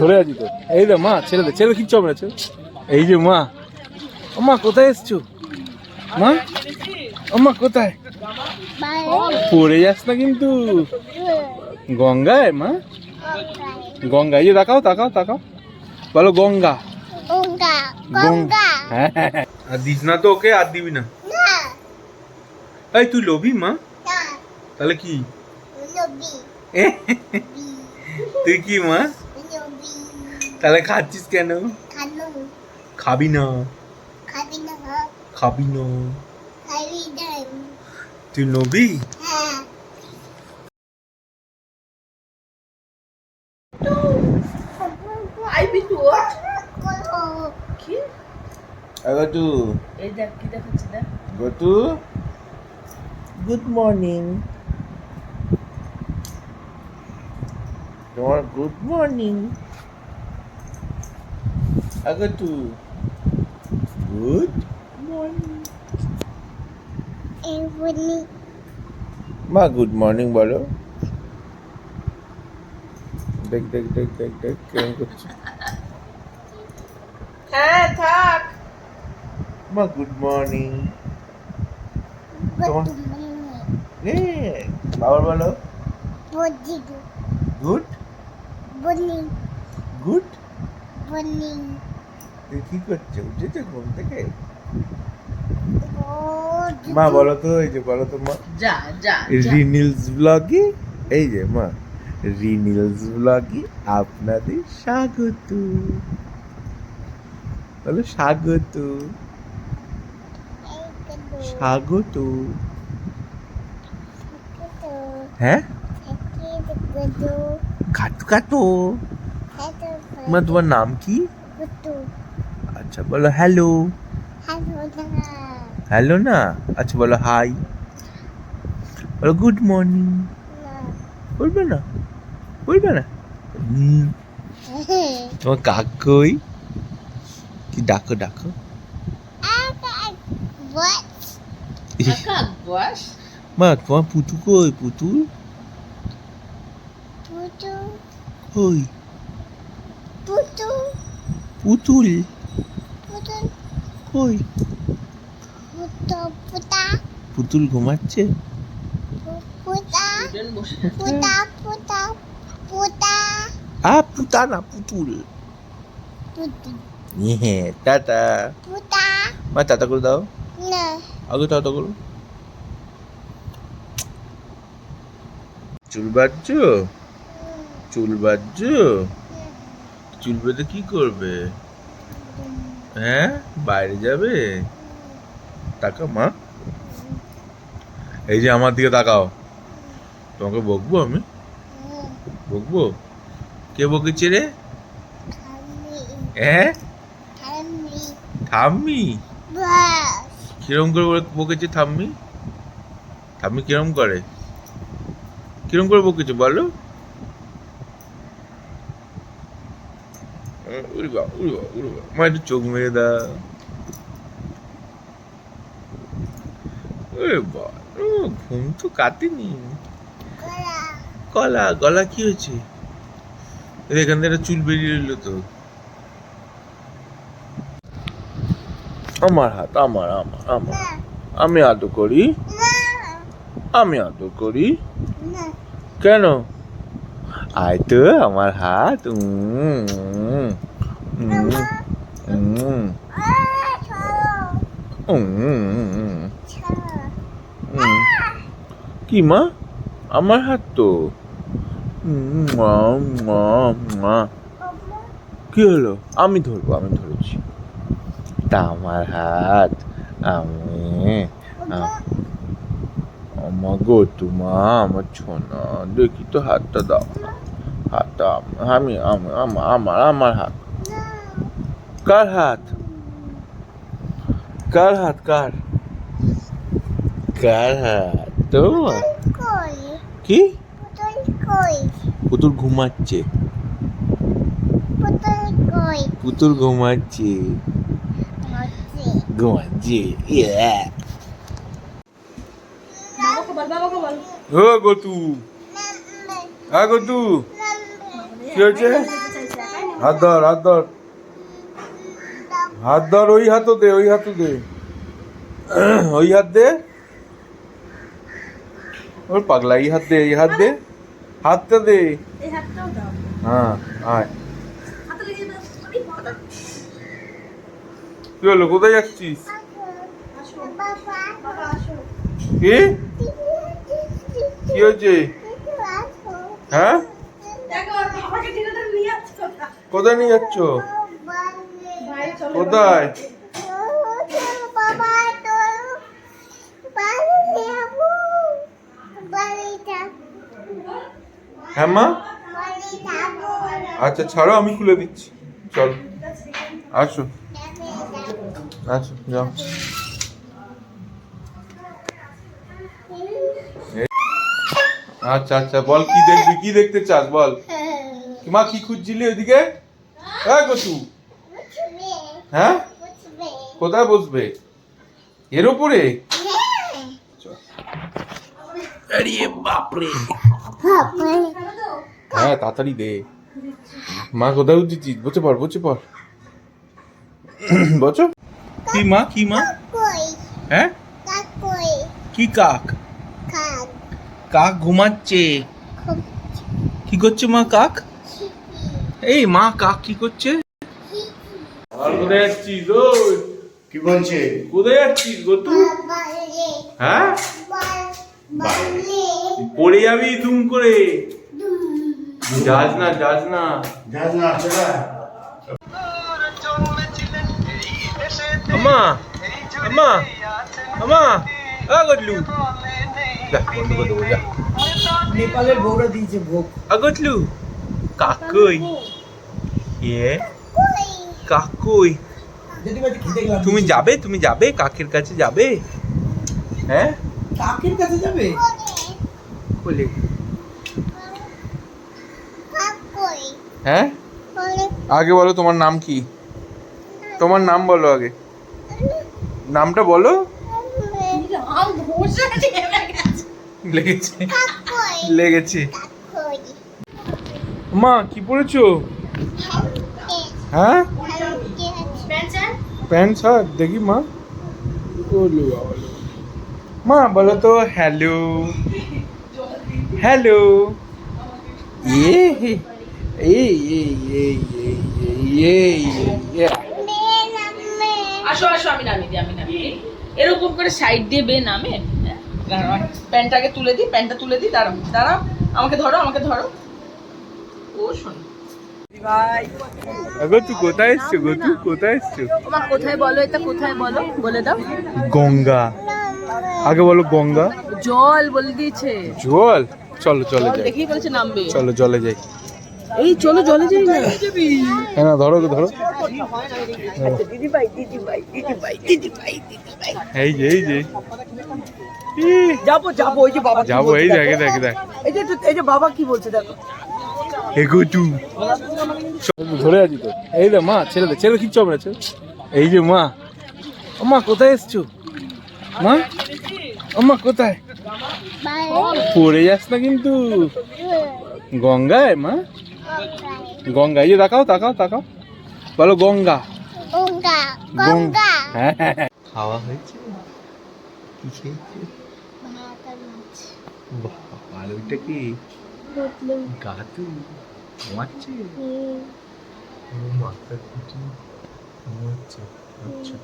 ধরে আছি তো। এই রে মা ছেড়ে দে ছেড়ে কিচ্ছু হবে না এই যে মা। ও মা কোথায় এসছো? মা? ও মা কোথায়? পড়ে যাস না কিন্তু। গঙ্গায় মা? গঙ্গা এই যে তাকাও তাকাও তাকাও। বলো গঙ্গা। গঙ্গা হ্যাঁ হ্যাঁ, হ্যাঁ। আর দিস না তো ওকে আর দিবি না। এই তুই লোভি মা? তাহলে কি? এ, তুই কি মা? তাহলে খাচ্ছিস কেন? খাবি। না। খাবি না। তুই নবি? হ্যাঁ। গতু এই দেখ কি দেখাচ্ছি দেখ। গতু গুড মর্নিং তোমার গুড মর্নিং আগতু গুড মর্নিং এমনি মা গুড মর্নিং বলো দেখ দেখ দেখ দেখ দেখ কেমন করছে হ্যাঁ থাক মা গুড মর্নিং গত বাবার বলো গুড বনি গুড বনি তুই কি করছ উঠেছে ঘুম থেকে? মা বলো তো এই যে বলো তো মা। যা যা। রিনিলস ব্লগে এই যে মা রিনিলস ব্লগে আপনাদের স্বাগত। বলো স্বাগত। স্বাগত। হ্যাঁ? খাতু খাতো মা তোমার নাম কি? আচ্ছা বলো হ্যালো হ্যালো না? আচ্ছা বলো হাই বলো গুড মর্নিং বলবে না? বলবে না? হুম, তোমার কাক কই কি ডাকো ডাকো। মা তোমার পুতু কই কই? putu, পুতুল। কই? পুতুল ঘুমাচ্ছে? আ পুতা না পুতুল। হ্যাঁ টাটা। মা টাটা করে দাও। আগে টাটা করো। চুল বাজছো? চুল বাজছো? চুল বেঁধে কি করবে? হ্যাঁ বাইরে যাবে? তাকা মা। এই যে আমার দিকে তাকাও। তোমাকে বকবো আমি? বকবো? কে বকেছে রে? হ্যাঁ? bus, কিরম করে বকেছে ঠাম্মি ঠাম্মি কিরম করে? কিরম করে বকেছে বলো? উরি বাবা, উরি বাবা। মা একটু চোখ মেরে ও, ঘুম তো কাটেনি kola, গলা কি হয়েছে এখান থেকে চুল বেরিয়ে এলো তো আমার হাত আমার আমার আমার আমি আদর করি আমি আদর করি কেন আয় তো আমার হাত। কি মা আমার হাত তো মা, মা, মা। কি হলো আমি ধরবো আমি ধরেছি তা আমার হাত আমি আমার গো তোমা আমার ছোনা দেখি তো হাতটা দাও হাতটা আমি আমি আমার আমার হাত। কার হাত? কার হাত কার? কার হাত? তোমার? কি? পুতুল ঘুমাচ্ছে। পুতুল ঘুমাচ্ছে। ঘুমাচ্ছে বাবাকে বল বাবাকে বল। গতু। হ্যাঁ গতু। lambe, কি হয়েছে? হাত ধর হাত ধর। হাত ধর ওই হাতও দে, ওই হাতও দে। ওই হাত দে। ওর পাগলা, এই হাত দে, এই হাত দে। হাতটা দে। হ্যাঁ আয়। কি হলো, কোথায় যাচ্ছিস? কি? কি হয়েছে? হ্যাঁ দেখো বাবাকে ঠেলে ঠেলে নিয়ে আসছো না। কোথায় নিয়ে যাচ্ছ? কোথায়? হ্যাঁ মা? আচ্ছা ছাড়ো, আমি খুলে দিচ্ছি। চল। আসো। আসো, যাও। আচ্ছা আচ্ছা বল, কি দেখবি? কি দেখতে চাস? বল। মা কি খুঁজছিলি ওইদিকে? হ্যাঁ গটু হ্যাঁ? কোথায় বসবে? এর ওপরে আরে বাপরে। হ্যাঁ তাড়াতাড়ি দে। মা কোথায় উঠেছিস? বসে পড় বসে পড়। বসো। কি মা কি মা? হ্যাঁ? কি কাক? কাক। কাক ঘুমাচ্ছে। কি করছে মা কাক? এই মা কাক কি করছে? কোথায় যাচ্ছিস ওই? কি বলছে? কোথায় যাচ্ছিস গতু বাবারে হ্যাঁ? পড়ে যাবি দুম করে। যাস না যাস না। যাস না চলা আম্মা আম্মা আম্মা আ গটলু যা বন্ধ করে দেবো যা। নেপালের বউরা দিয়েছে ভোগ। আ গটলু কাকই। এ? কই কাকই। তুমি যাবে? তুমি যাবে? কাকের কাছে যাবে? হ্যাঁ? কাকের কাছে যাবে? কাকই। হ্যাঁ? আগে বলো তোমার নাম কি? তোমার নাম বলো আগে। নামটা বলো। লেগেছে। লেগেছে। মা, কি পড়েছো হ্যাঁ? প্যান্ট শার্ট, দেখি মা। ওলে। মা, বলো তো, হ্যালো। হ্যালো। এ এই এই এই আসো আসো, আমি নামিয়ে দিই, আমি দিই। এরকম করে সাইড দিয়ে বে, নামে। হ্যাঁ? প্যান্টটাকে তুলে দিই, প্যান্টটা তুলে দিই, দাঁড়াও দাঁড়াও। আমাকে ধরো আমাকে ধরো। ও শোন কোথায় এসছো গতু কোথায় এসছো? তোমার কোথায় বলো এটা? কোথায় বলো? বলে দাও। গঙ্গা। আগে বলো গঙ্গা। জল বলে দিয়েছে। জল? চলো চলে জল যাই। দেখেই বলেছে নামবে। চলো জলে যাই। এই চলো জলে যাই না। হ্যাঁ ধরো ধরো। দিদি ভাই দিদি ভাই দিদি ভাই দিদি ভাই দিদি ভাই এই যে এই যে। ই, যাব যাব ওই যে বাবা যাব এই দেখ। দেখ। এই যে এই যে বাবা কি বলছে দেখো। এগোটু ধরে আছি তো। এই দে মা ছেড়ে দে ছেড়ে কিচ্ছু হবে না। এই যে মা। মা কোথায় এসছো? মা? মা কোথায়? পড়ে যাস না কিন্তু। গঙ্গায় মা? গঙ্গা এই যে তাকাও তাকাও তাকাও। বলো গঙ্গা। গঙ্গা গঙ্গা। খাওয়া হয়েছে? কি খেয়েছে? বাহ আর ওইটা কি গাতু ঘুমাচ্ছে ও মাথা ঘুরছে ঘুমাচ্ছে আচ্ছা